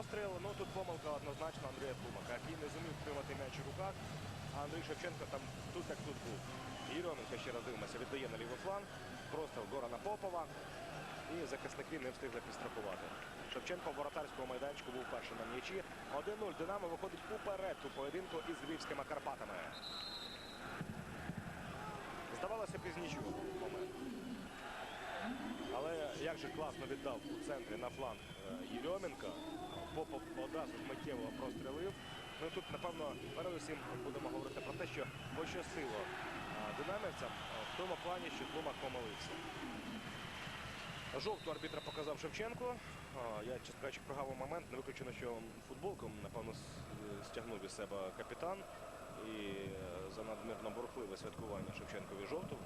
простріл. Ну тут помилка однозначно Андрія Тлумака, який не зумів тримати м'яч у руках. А Андрій Шевченко там тут як тут був. Єрьоменко ще раз дивимося, віддає на лівий фланг. Простріл Горана Попова. І захисники не встигли підстрахувати. Шевченко в воротарському майданчику був перший на м'ячі. 1-0. Динамо виходить уперед у поєдинку із Львівськими Карпатами. Здавалося із момент. Але як же класно віддав у центрі на фланг е, Єрьоменка. Одразу миттєво прострілив. Ну тут, напевно, передусім будемо говорити про те, що пощастило е, динамівцям е, в тому плані, що Тлумак помилився. Жовту арбітра показав Шевченко. Я, чесно кажучи, прогавив момент. Не виключено, що футболку, напевно, стягнув із себе капітан. І е, за надмірно борхливе святкування Шевченкові жовту.